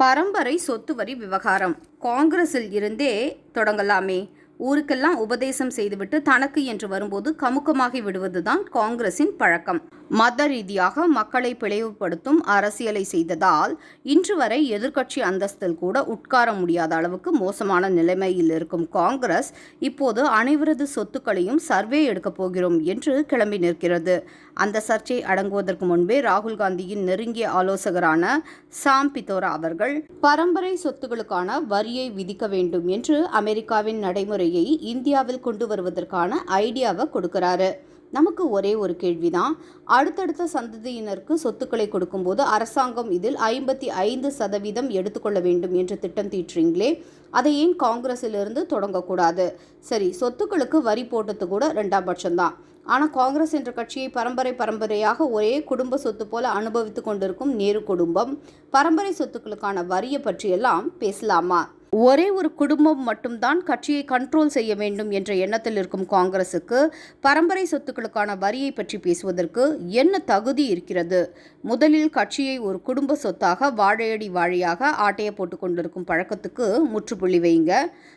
பரம்பரை சொத்து வரி விவகாரம். காங்கிரஸில் இருந்தே தொடங்கலாமே. ஊருக்கெல்லாம் உபதேசம் செய்துவிட்டு தனக்கு என்று வரும்போது கமுக்கமாகி விடுவதுதான் காங்கிரசின் பழக்கம். மத ரீதியாக மக்களை பிளவுபடுத்தும் அரசியலை செய்ததால் இன்று வரை எதிர்க்கட்சி அந்தஸ்தில் கூட உட்கார முடியாத அளவுக்கு மோசமான நிலைமையில் இருக்கும் காங்கிரஸ் இப்போது அனைவரது சொத்துக்களையும் சர்வே எடுக்கப் போகிறோம் என்று கிளம்பி நிற்கிறது. அந்த சர்ச்சை அடங்குவதற்கு முன்பே ராகுல் காந்தியின் நெருங்கிய ஆலோசகரான சாம் பித்தோரா அவர்கள் பரம்பரை சொத்துகளுக்கான வரியை விதிக்க வேண்டும் என்று அமெரிக்காவின் நடைமுறையை இந்தியாவில் கொண்டு வருவதற்கான ஐடியாவை கொடுக்கிறாரு. நமக்கு ஒரே ஒரு கேள்விதான். அடுத்தடுத்த சந்ததியினருக்கு சொத்துக்களை கொடுக்கும்போது அரசாங்கம் இதில் ஐம்பத்தி ஐந்து சதவீதம் எடுத்துக்கொள்ள வேண்டும் என்று திட்டம் தீட்டுறீங்களே அதை ஏன் காங்கிரஸிலிருந்து தொடங்கக்கூடாது? சரி சொத்துக்களுக்கு வரி போட்டது கூட ரெண்டாம் பட்சம்தான். ஆனால் காங்கிரஸ் என்ற கட்சியை பரம்பரை பரம்பரையாக ஒரே குடும்ப சொத்து போல அனுபவித்து கொண்டிருக்கும் நேரு குடும்பம் பரம்பரை சொத்துக்களுக்கான வரியை பற்றியெல்லாம் பேசலாமா? ஒரே ஒரு குடும்பம் மட்டும்தான் கட்சியை கண்ட்ரோல் செய்ய வேண்டும் என்ற எண்ணத்தில் இருக்கும் காங்கிரசுக்கு பரம்பரை சொத்துக்களுக்கான வரியை பற்றி பேசுவதற்கு என்ன தகுதி இருக்கிறது? முதலில் கட்சியை ஒரு குடும்ப சொத்தாக வாழையடி வாழையாக ஆட்டையை போட்டு கொண்டிருக்கும் பழக்கத்துக்கு முற்றுப்புள்ளி வைங்க.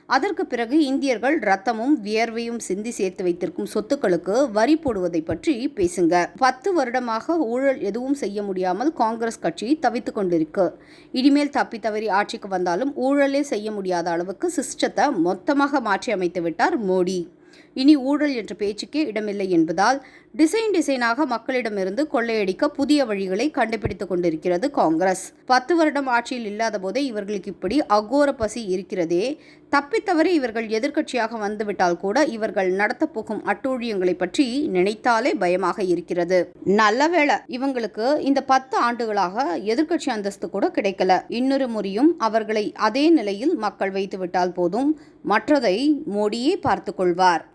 அதற்கு பிறகு இந்தியர்கள் ரத்தமும் வியர்வையும் சிந்தி சேர்த்து வைத்திருக்கும் சொத்துக்களுக்கு வரி போடுவதை பற்றி பேசுங்க. பத்து வருடமாக ஊழல் எதுவும் செய்ய முடியாமல் காங்கிரஸ் கட்சி தவித்து கொண்டிருக்கு. இனிமேல் தப்பி தவறி ஆட்சிக்கு வந்தாலும் ஊழலே செய்ய முடியாத அளவுக்கு சிஸ்டத்தை மொத்தமாக மாற்றி அமைத்து விட்டார் மோடி. இனி ஊழல் என்ற பேச்சுக்கே இடமில்லை என்பதால் டிசைன் டிசைனாக மக்களிடமிருந்து கொள்ளையடிக்க புதிய வழிகளை கண்டுபிடித்துக் கொண்டிருக்கிறது காங்கிரஸ். பத்து வருடம் ஆட்சியில் இல்லாத போதே இவர்களுக்கு இப்படி அகோர பசி இருக்கிறதே. தப்பித்தவரை இவர்கள் எதிர்க்கட்சியாக வந்துவிட்டால் கூட இவர்கள் நடத்தப் போகும் அட்டூழியங்களை பற்றி நினைத்தாலே பயமாக இருக்கிறது. நல்ல வேளை இவங்களுக்கு இந்த பத்து ஆண்டுகளாக எதிர்க்கட்சி அந்தஸ்து கூட கிடைக்கல. இன்னொரு முறையும் அவர்களை அதே நிலையில் மக்கள் வைத்துவிட்டால் போதும். மற்றதை மோடியே பார்த்து கொள்வார்.